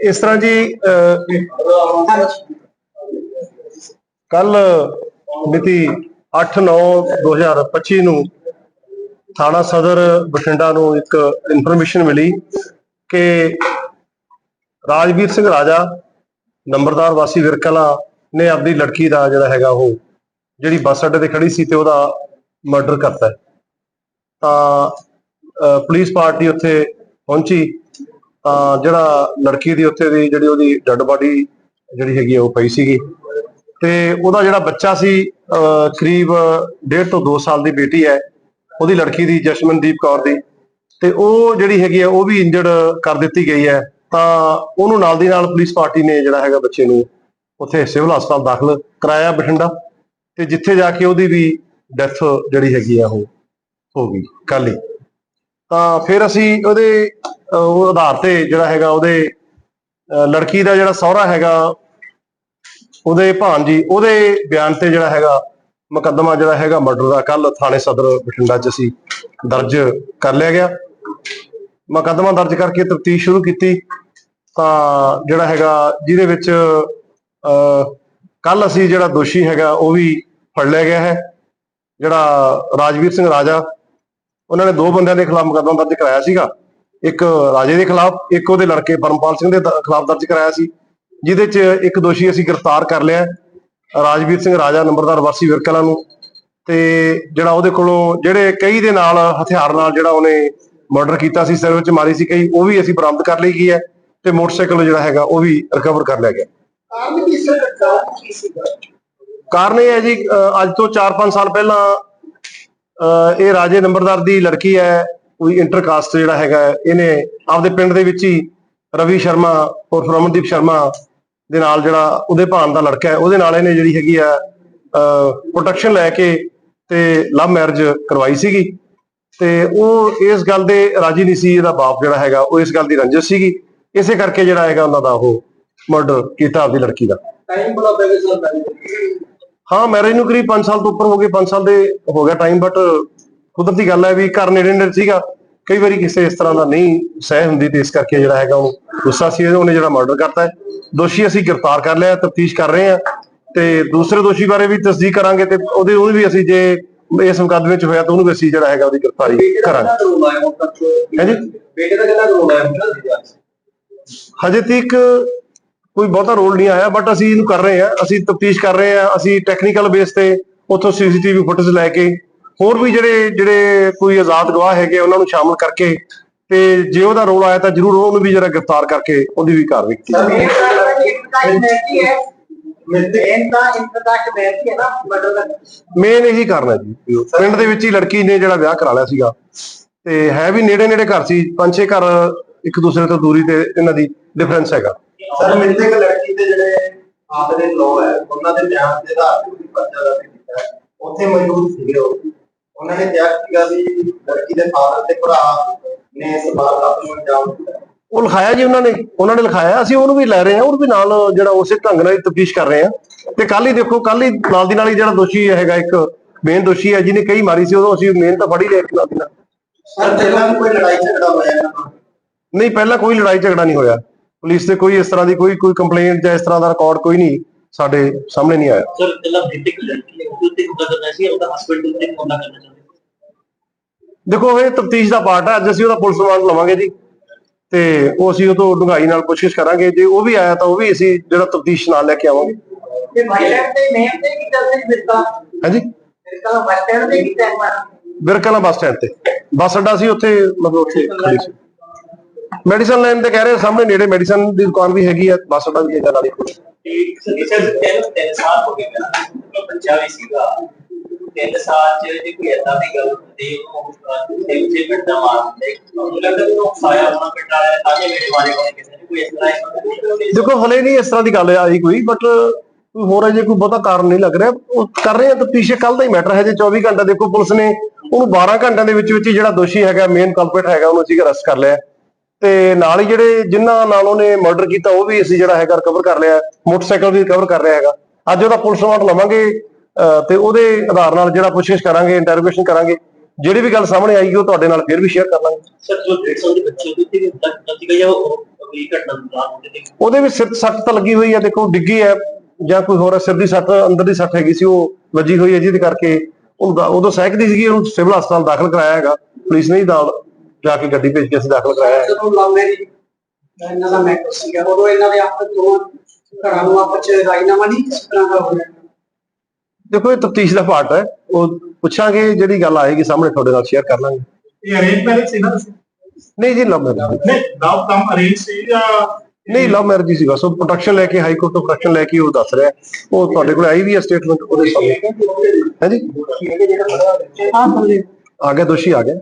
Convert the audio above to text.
ਇਸ ਤਰ੍ਹਾਂ ਜੀ ਕੱਲ ਮਿਤੀ 8/9/2025 ਨੂੰ ਥਾਣਾ ਸਦਰ ਬਠਿੰਡਾ ਨੂੰ ਇੱਕ ਇਨਫੋਰਮੇਸ਼ਨ ਮਿਲੀ ਕਿ ਰਾਜਵੀਰ ਸਿੰਘ ਰਾਜਾ, ਨੰਬਰਦਾਰ ਵਾਸੀ ਵਿਰਕਲਾ ਨੇ ਆਪਣੀ ਲੜਕੀ ਦਾ ਜਿਹੜਾ ਹੈਗਾ ਉਹ ਜਿਹੜੀ ਬੱਸ ਅੱਡੇ ਤੇ ਖੜੀ ਸੀ ਤੇ ਉਹਦਾ ਮਰਡਰ ਕਰਤਾ ਤਾਂ ਪੁਲਿਸ ਪਾਰਟੀ ਉੱਥੇ ਪਹੁੰਚੀ ਤਾਂ ਜਿਹੜਾ ਲੜਕੀ ਦੀ ਉੱਥੇ ਦੀ ਜਿਹੜੀ ਉਹਦੀ ਡੈੱਡ ਬਾਡੀ ਜਿਹੜੀ ਹੈਗੀ ਆ ਉਹ ਪਈ ਸੀਗੀ। ਤੇ ਉਹਦਾ ਜਿਹੜਾ ਬੱਚਾ ਸੀ ਅਹ, ਕਰੀਬ 1.5 ਤੋਂ 2 ਸਾਲ ਦੀ ਬੇਟੀ ਹੈ। ਉਹਦੀ ਲੜਕੀ ਦੀ ਜਸ਼ਮਨਦੀਪ ਕੌਰ ਦੀ। ਤੇ ਉਹ ਜਿਹੜੀ ਹੈਗੀ ਹੈ ਉਹ ਵੀ ਇੰਜਰਡ ਕਰ ਦਿੱਤੀ ਗਈ ਹੈ। ਤਾਂ ਉਹਨੂੰ ਨਾਲ ਦੀ ਨਾਲ ਪੁਲਿਸ ਪਾਰਟੀ ਨੇ ਜਿਹੜਾ ਹੈਗਾ ਬੱਚੇ ਨੂੰ ਉੱਥੇ ਸਿਵਲ ਹਸਪਤਾਲ ਦਾਖਲ ਕਰਾਇਆ ਬਠਿੰਡਾ। ਤੇ ਜਿੱਥੇ ਜਾ ਕੇ ਉਹਦੀ ਵੀ ਡੈਥ ਜਿਹੜੀ ਹੈਗੀ ਆ ਉਹ ਹੋ ਗਈ ਕੱਲ ਹੀ ਤਾਂ ਫਿਰ ਅਸੀਂ ਉਹਦੇ ਅਹ, ਉਹ ਆਧਾਰ ਤੇ ਜਿਹੜਾ ਹੈਗਾ ਉਹਦੇ ਲੜਕੀ ਦਾ ਜਿਹੜਾ ਸਹੁਰਾ ਹੈਗਾ ਉਹਦੇ ਭਾਣਜੀ ਉਹਦੇ ਬਿਆਨ ਤੇ ਜਿਹੜਾ ਹੈਗਾ ਮੁਕੱਦਮਾ ਜਿਹੜਾ ਹੈਗਾ ਮਰਡਰ ਦਾ ਕੱਲ ਥਾਣੇ ਸਦਰ ਬਠਿੰਡਾ 'ਚ ਅਸੀਂ ਦਰਜ ਕਰ ਲਿਆ ਗਿਆ। ਮੁਕੱਦਮਾ ਦਰਜ ਕਰਕੇ ਤਫਤੀਸ਼ ਸ਼ੁਰੂ ਕੀਤੀ। ਤਾਂ ਜਿਹੜਾ ਹੈਗਾ ਜਿਹਦੇ ਵਿੱਚ ਕੱਲ ਅਸੀਂ ਜਿਹੜਾ ਦੋਸ਼ੀ ਹੈਗਾ ਉਹ ਵੀ ਫੜ ਲਿਆ ਗਿਆ ਹੈ। ਜਿਹੜਾ ਰਾਜਵੀਰ ਸਿੰਘ ਰਾਜਾ ਉਹਨਾਂ ਨੇ ਦੋ ਬੰਦਿਆਂ ਦੇ ਖਿਲਾਫ ਮੁਕੱਦਮਾ ਦਰਜ ਕਰਾਇਆ ਸੀਗਾ। ਇੱਕ ਰਾਜੇ ਦੇ ਖਿਲਾਫ ਇੱਕ ਉਹਦੇ ਲੜਕੇ ਪਰਮਪਾਲ ਸਿੰਘ ਦੇ ਖਿਲਾਫ ਦਰਜ ਕਰਾਇਆ ਸੀ ਜਿਹਦੇ 'ਚ ਇੱਕ ਦੋਸ਼ੀ ਅਸੀਂ ਗ੍ਰਿਫਤਾਰ ਕਰ ਲਿਆ ਰਾਜਵੀਰ ਸਿੰਘ ਰਾਜਾ ਨੰਬਰਦਾਰ ਵਾਸੀ ਵਿਰਕਲਾ ਨੂੰ। ਤੇ ਜਿਹੜਾ ਉਹਦੇ ਕੋਲੋਂ ਜਿਹੜੇ ਕਈ ਦੇ ਨਾਲ ਹਥਿਆਰ ਨਾਲ ਜਿਹੜਾ ਉਹਨੇ ਮਰਡਰ ਕੀਤਾ ਸੀ ਸਿਰ ਵਿੱਚ ਮਾਰੀ ਸੀ ਕਈ ਉਹ ਵੀ ਅਸੀਂ ਬਰਾਮਦ ਕਰ ਲਈ ਗਈ ਹੈ ਤੇ ਮੋਟਰਸਾਈਕਲ ਜਿਹੜਾ ਹੈਗਾ ਉਹ ਵੀ ਰਿਕਵਰ ਕਰ ਲਿਆ ਗਿਆ। ਕਾਰਨ ਕੀ ਸੀਗਾ? ਕਾਰਨ ਇਹ ਹੈ ਜੀ ਅੱਜ ਤੋਂ 4-5 ਸਾਲ ਪਹਿਲਾਂ ਇਹ ਰਾਜੇ ਨੰਬਰਦਾਰ ਦੀ ਲੜਕੀ ਹੈ ਕੋਈ ਇੰਟਰਕਾਸਟ ਜਿਹੜਾ ਹੈਗਾ ਇਹਨੇ ਆਪਦੇ ਪਿੰਡ ਦੇ ਵਿੱਚ ਹੀ ਰਵੀ ਸ਼ਰਮਾ ਔਰ ਰਮਨਦੀਪ ਸ਼ਰਮਾ ਦੇ ਨਾਲ ਜਿਹੜਾ ਉਹਦੇ ਭਾਣ ਦਾ ਲੜਕਾ ਹੈ, ਉਹਦੇ ਨਾਲ ਇਹਨੇ ਜਿਹੜੀ ਹੈਗੀ ਆ ਪ੍ਰੋਟੈਕਸ਼ਨ ਲੈ ਕੇ ਤੇ ਲਵ ਮੈਰਿਜ ਕਰਵਾਈ ਸੀਗੀ। ਤੇ ਉਹ ਇਸ ਗੱਲ ਦੇ ਰਾਜੀ ਨਹੀਂ ਸੀ, ਇਹਦਾ ਬਾਪ ਜਿਹੜਾ ਹੈਗਾ, ਉਹ ਇਸ ਗੱਲ ਦੀ ਰੰਜਿਸ਼ ਸੀਗੀ। ਇਸੇ ਕਰਕੇ ਜਿਹੜਾ ਹੈਗਾ, ਉਹਨਾਂ ਦਾ ਉਹ ਮਰਡਰ ਕੀਤਾ ਆਪਦੀ ਲੜਕੀ ਦਾ। ਟਾਈਮ ਬੜਾ ਪੈ ਸਰ ਹਾਂ ਮੈਰਿਜ ਨੂੰ ਕਰੀਬ 5 ਸਾਲ ਤੋਂ ਉੱਪਰ ਹੋ ਗਏ 5 ਸਾਲ ਦੇ ਹੋ ਗਿਆ ਟਾਈਮ ਬਟ ਕੁਦਰਤੀ ਗੱਲ ਹੈ ਵੀ ਘਰ ਨੇੜੇ ਨੇੜੇ ਸੀਗਾ। ਕਈ ਵਾਰੀ ਕਿਸੇ ਇਸ ਤਰ੍ਹਾਂ ਦਾ ਨਹੀਂ ਸਹਿ ਹੁੰਦੀ ਤੇ ਇਸ ਕਰਕੇ ਜਿਹੜਾ ਹੈਗਾ ਉਹ ਗੁੱਸਾ ਸੀ ਉਹਨੇ ਜਿਹੜਾ ਮਰਡਰ ਕਰਤਾ ਹੈ। ਦੋਸ਼ੀ ਅਸੀਂ ਗ੍ਰਿਫਤਾਰ ਕਰ ਲਿਆ ਤਫਤੀਸ਼ ਕਰ ਰਹੇ ਹਾਂ ਤੇ ਦੂਸਰੇ ਦੋਸ਼ੀ ਬਾਰੇ ਵੀ ਤਸਦੀਕ ਕਰਾਂਗੇ ਤੇ ਉਹਦੇ ਉਹਨੂੰ ਵੀ ਅਸੀਂ ਜੇ ਇਸ ਮੁਕੱਦਮੇ 'ਚ ਹੋਇਆ ਤਾਂ ਉਹਨੂੰ ਵੀ ਅਸੀਂ ਜਿਹੜਾ ਹੈਗਾ ਉਹਦੀ ਗ੍ਰਿਫਤਾਰੀ ਕਰਾਂਗੇ। ਹਾਂਜੀ? ਬੇਟੇ ਦਾ ਕਿੰਨਾ ਰੋਲ ਆਇਆ ਹਜੇ ਤੱਕ ਕੋਈ ਬਹੁਤਾ ਰੋਲ ਨਹੀਂ ਆਇਆ ਬਟ ਅਸੀਂ ਇਹਨੂੰ ਕਰ ਰਹੇ ਹਾਂ ਅਸੀਂ ਤਫਤੀਸ਼ ਕਰ ਰਹੇ ਹਾਂ ਅਸੀਂ ਟੈਕਨੀਕਲ ਬੇਸ ਤੇ ਉੱਥੋਂ ਸੀਸੀਟੀਵੀ ਫੁਟੇਜ ਲੈ ਕੇ ਹੋਰ ਵੀ ਜਿਹੜੇ ਜਿਹੜੇ ਕੋਈ ਆਜ਼ਾਦ ਗਵਾਹ ਹੈਗੇ ਉਹਨਾਂ ਨੂੰ ਸ਼ਾਮਲ ਕਰਕੇ ਤੇ ਜੇ ਉਹਦਾ ਰੋਲ ਆਇਆ ਤਾਂ ਜ਼ਰੂਰ ਉਹਨੂੰ ਵੀ ਜਿਹੜਾ ਗ੍ਰਿਫਤਾਰ ਕਰਕੇ ਉਹਦੀ ਵੀ ਕਾਰਵਾਈ ਕੀਤੀ ਜਾਵੇ ਮੇਨ ਇਹੀ ਕਾਰਨ ਜੀ। ਪਿੰਡ ਦੇ ਵਿੱਚ ਹੀ ਲੜਕੀ ਨੇ ਜਿਹੜਾ ਵਿਆਹ ਕਰਾ ਲਿਆ ਸੀਗਾ। ਤੇ ਹੈ ਵੀ ਨੇੜੇ ਨੇੜੇ ਘਰ ਸੀ ਪੰਜ ਛੇ ਘਰ ਇੱਕ ਦੂਸਰੇ ਤੋਂ ਦੂਰੀ ਤੇ ਇਹਨਾਂ ਦੀ ਡਿਫਰੈਂਸ ਹੈਗਾ। ਸਰ ਮਿਲਦੇ ਕਿ ਲੜਕੀ ਦੇ ਜਿਹੜੇ ਆਪ ਦੇ ਲੋ ਹੈ ਉਹਨਾਂ ਦੇ ਬਿਆਨ ਦੇ ਆਧਾਰ ਤੇ ਪਰਚਾ ਦਰਜ ਕੀਤਾ ਹੈ। ਉੱਥੇ ਮੌਜੂਦ ਸੀਗੇ ਉਹ। ਉਹਨਾਂ ਨੇ ਕਿਹਾ ਸੀਗਾ ਵੀ ਲੜਕੀ ਦੇ ਫਾਦਰ ਤੇ ਭਰਾ ਨੇ ਇਸ ਵਾਰਦਾਤ ਨੂੰ ਅੰਜਾਮ ਦਿੱਤਾ ਉਹ ਲਿਖਾਇਆ ਜੀ ਉਹਨਾਂ ਨੇ ਉਹਨਾਂ ਨੇ ਲਿਖਾਇਆ ਅਸੀਂ ਉਹਨੂੰ ਵੀ ਲੈ ਰਹੇ ਹਾਂ ਉਹ ਵੀ ਨਾਲ ਜਿਹੜਾ ਉਸੇ ਢੰਗ ਨਾਲ ਤਫਤੀਸ਼ ਕਰ ਰਹੇ ਹਾਂ। ਤੇ ਕੱਲ ਹੀ ਦੇਖੋ ਕੱਲ ਹੀ ਨਾਲ ਦੀ ਨਾਲ ਹੀ ਜਿਹੜਾ ਦੋਸ਼ੀ ਹੈਗਾ ਇੱਕ ਮੇਨ ਦੋਸ਼ੀ ਹੈ ਜਿਹਨੇ ਕਈ ਮਾਰੀ ਸੀ ਉਦੋਂ ਅਸੀਂ ਮੇਨ ਤਾਂ ਫੜ ਹੀ ਲਿਆ ਇੱਕ ਨਾਲ ਦੀ ਨਾਲ। ਸਰ ਪਹਿਲਾਂ ਵੀ ਕੋਈ ਲੜਾਈ ਝਗੜਾ ਹੋਇਆ ਨਹੀਂ ਪਹਿਲਾਂ ਕੋਈ ਲੜਾਈ ਝਗੜਾ ਨਹੀਂ ਹੋਇਆ। ਪੁਲਿਸ ਤੇ ਕੋਈ ਇਸ ਤਰ੍ਹਾਂ ਦੀ ਕੋਈ ਕੋਈ ਕੰਪਲੇਂਟ ਜਾਂ ਇਸ ਤਰ੍ਹਾਂ ਦਾ ਰਿਕਾਰਡ ਕੋਈ ਨਹੀਂ ਸਾਡੇ ਸਾਹਮਣੇ ਨਹੀਂ ਆਇਆ। ਸਰ ਪਹਿਲਾਂ ਬੇਟੇ ਦੀ ਲੜਕੀ ਉੱਤੇ ਹੁਕਮ ਕਰਨਾ ਸੀ? ਉਹਦਾ ਹਸਬੰਡ ਦੇ ਉੱਤੇ ਹੁਕਮ ਕਰਨਾ ਚਾਹੁੰਦੇ ਦੇਖੋ ਇਹ ਤਫਤੀਸ਼ ਦਾ ਪਾਰਟ ਹੈ ਅੱਜ ਅਸੀਂ ਉਹਦਾ ਪੁਲਿਸ ਰਿਮਾਂਡ ਲਵਾਂਗੇ ਜੀ। ਤੇ ਉਹ ਅਸੀਂ ਉਹ ਤੋਂ ਡੂੰਘਾਈ ਨਾਲ ਪੁੱਛਗਿੱਛ ਕਰਾਂਗੇ। ਜੇ ਉਹ ਵੀ ਆਇਆ ਤਾਂ ਉਹ ਵੀ ਅਸੀਂ ਜਿਹੜਾ ਤਫਤੀਸ਼ ਨਾਲ ਲੈ ਕੇ ਆਵਾਂਗੇ। ਤੇ ਬਾਈਲੈਂਡ ਦੇ ਨੇਮ ਤੇ ਕੀ ਚੱਲਦੇ ਨੇ ਬਿਰਤਾ ਹਾਂਜੀ? ਬਿਰਤਾ ਬਾਈਲੈਂਡ ਦੇ ਕੀ ਟਾਈਮ ਆ? ਬਿਰਕਲਾ ਬੱਸ ਸਟੈਂਡ ਤੇ। ਬੱਸ ਅੱਡਾ ਸੀ ਉੱਥੇ ਮਤਲਬ ਉੱਥੇ ਖੜੀ ਸੀ। ਮੈਡੀਸਨ ਲਾਈਨ ਤੇ ਕਹਿ ਰਹੇ ਸਾਹਮਣੇ ਨੇੜੇ ਮੈਡੀਸਨ ਦੀ ਦੁਕਾਨ ਵੀ ਹੈਗੀ ਆ ਬੱਸ ਅੱਡਾ ਵੀ ਹੈਗਾ ਨਾਲ ਹੀ। ਇੱਕ ਸਰ ਤਿੰਨ ਤਿੰਨ ਸਾਲ ਹੋ ਗਏ ਮੇਰਾ ਬੱਚਾ ਵੀ ਸੀਗਾ। ਤਿੰਨ ਸਾਲ ਚ ਜੇ ਕੋਈ ਏਦਾਂ ਦੀ ਗੱਲ ਹੁੰਦੀ ਉਹ ਤੇ ਜੇ ਬਿੱਟਾ ਮਾਰਦੇ ਉਹ ਲੱਗਦਾ ਕਿ ਉਹ ਸਾਇਆ ਹੋਣਾ ਪਿੰਡ ਵਾਲੇ ਤਾਂ ਕਿ ਮੇਰੇ ਬਾਰੇ ਕੋਈ ਕਿਸੇ ਨੇ। ਕੋਈ ਇਸ ਤਰ੍ਹਾਂ ਹੀ ਦੇਖੋ ਹਲੇ ਨਹੀਂ ਇਸ ਤਰ੍ਹਾਂ ਦੀ ਗੱਲ ਆਈ ਕੋਈ ਬਟ ਕੋਈ ਹੋਰ ਅਜੇ ਕੋਈ ਬਹੁਤਾ ਕਾਰਨ ਨਹੀਂ ਲੱਗ ਰਿਹਾ। ਉਹ ਕਰ ਰਹੇ ਆ ਤਫਤੀਸ਼ ਕੱਲ ਦਾ ਹੀ ਮੈਟਰ ਹੈ ਜੇ 24 ਘੰਟੇ ਦੇਖੋ ਪੁਲਿਸ ਨੇ ਉਹਨੂੰ 12 ਘੰਟਿਆਂ ਦੇ ਵਿੱਚ ਵਿੱਚ ਜਿਹੜਾ ਦੋਸ਼ੀ ਹੈਗਾ ਮੇਨ ਕਲਪਰੇਟ ਹੈਗਾ ਉਹਨੂੰ ਅਸੀਂ ਅਰੈਸਟ ਕਰ ਲਿਆ। ਤੇ ਨਾਲ ਹੀ ਜਿਹੜੇ ਜਿਨ੍ਹਾਂ ਨਾਲ ਉਹਨੇ ਮਰਡਰ ਕੀਤਾ ਉਹ ਵੀ ਅਸੀਂ ਜਿਹੜਾ ਹੈਗਾ ਰਿਕਵਰ ਕਰ ਲਿਆ ਮੋਟਰਸਾਈਕਲ ਵੀ ਰਿਕਵਰ ਕਰ ਲਿਆ ਹੈਗਾ। ਅੱਜ ਉਹਦਾ ਪੁਲਿਸ ਰਿਮਾਂਡ ਲਵਾਂਗੇ ਤੇ ਉਹਦੇ ਆਧਾਰ ਨਾਲ ਜਿਹੜਾ ਪੁੱਛਗਿੱਛ ਕਰਾਂਗੇ ਇੰਟਰੋਗੇਸ਼ਨ ਕਰਾਂਗੇ ਜਿਹੜੀ ਵੀ ਗੱਲ ਸਾਹਮਣੇ ਆਏਗੀ ਉਹ ਤੁਹਾਡੇ ਨਾਲ ਫਿਰ ਵੀ ਸ਼ੇਅਰ ਕਰ ਲਾਂਗੇ। ਸਰ ਜੋ 150 ਦੇ ਬੱਚੇ ਉਹਦੇ ਤੇ ਵੀ ਤੱਕ ਸੀਗਾ ਜਾਂ ਉਹ ਅਗਲੀ ਘਟਨਾ ਉਹਦੇ ਵੀ ਸਿਰ ਸੱਟ ਤਾਂ ਲੱਗੀ ਹੋਈ ਹੈ ਦੇਖੋ ਡਿੱਗੀ ਹੈ ਜਾਂ ਕੋਈ ਹੋਰ ਸਿਰ ਦੀ ਸੱਟ ਅੰਦਰ ਦੀ ਸੱਟ ਹੈਗੀ ਸੀ ਉਹ ਵੱਜੀ ਹੋਈ ਹੈ ਜਿਹਦੇ ਕਰਕੇ ਉਹਦਾ ਉਦੋਂ ਸਹਿਕਦੀ ਸੀਗੀ ਉਹਨੂੰ ਸਿਵਲ ਹਸਪਤਾਲ ਦਾਖਲ ਕਰਾਇਆ ਹੈਗਾ ਪੁਲਿਸ ਨੇ ਹੀ ਨਾਲ। ਜਾ ਕੇ ਗੱਡੀ ਭੇਜ ਕੇ ਅਸੀਂ ਦਾਖਲ ਕਰਾਇਆ ਹੈ। ਜਦੋਂ ਲਵ ਮੈਰਿਜ ਇਹਨਾਂ ਦਾ ਮੈਟਰ ਸੀਗਾ। ਉਦੋਂ ਇਹਨਾਂ ਦੇ ਆਪਸ ਦੋ ਘਰਾਂ ਨੂੰ ਆਪਸ ਚ ਰਾਜਨਾਮਾ ਨਹੀਂ ਕਿਸ ਤਰ੍ਹਾਂ ਦਾ ਹੋਇਆ ਦੇਖੋ ਇਹ ਤਫਤੀਸ਼ ਦਾ ਪਾਰਟ ਹੈ। ਉਹ ਪੁੱਛਾਂਗੇ ਜਿਹੜੀ ਗੱਲ ਆਏਗੀ ਸਾਹਮਣੇ ਤੁਹਾਡੇ ਨਾਲ ਸ਼ੇਅਰ ਕਰ ਲਾਂਗੇ ਇਹ ਅਰੇਂਜ ਮੈਰਿਜ ਸੀ ਨਾ ਨਹੀਂ ਜੀ ਲਵ ਮੈਰਿਜ ਨਹੀਂ ਲਵ ਕਮ ਅਰੇਂਜ ਸੀ ਜਾਂ ਨਹੀਂ ਲਵ ਮੈਰਿਜ ਹੀ ਸੀਗਾ। ਸੋ ਪ੍ਰੋਟੈਕਸ਼ਨ ਲੈ ਕੇ ਹਾਈ ਕੋਰਟ ਤੋਂ ਪ੍ਰੋਟੈਕਸ਼ਨ ਲੈ ਕੇ ਉਹ ਦੱਸ ਰਿਹਾ ਹੈ। ਉਹ ਤੁਹਾਡੇ ਕੋਲ ਆਈ ਵੀ ਹੈ ਸਟੇਟਮੈਂਟ ਉਹਦੇ ਸਾਹਮਣੇ। ਹੈ ਜੀ? ਆ ਗਿਆ ਦੋਸ਼ੀ ਆ ਗਿਆ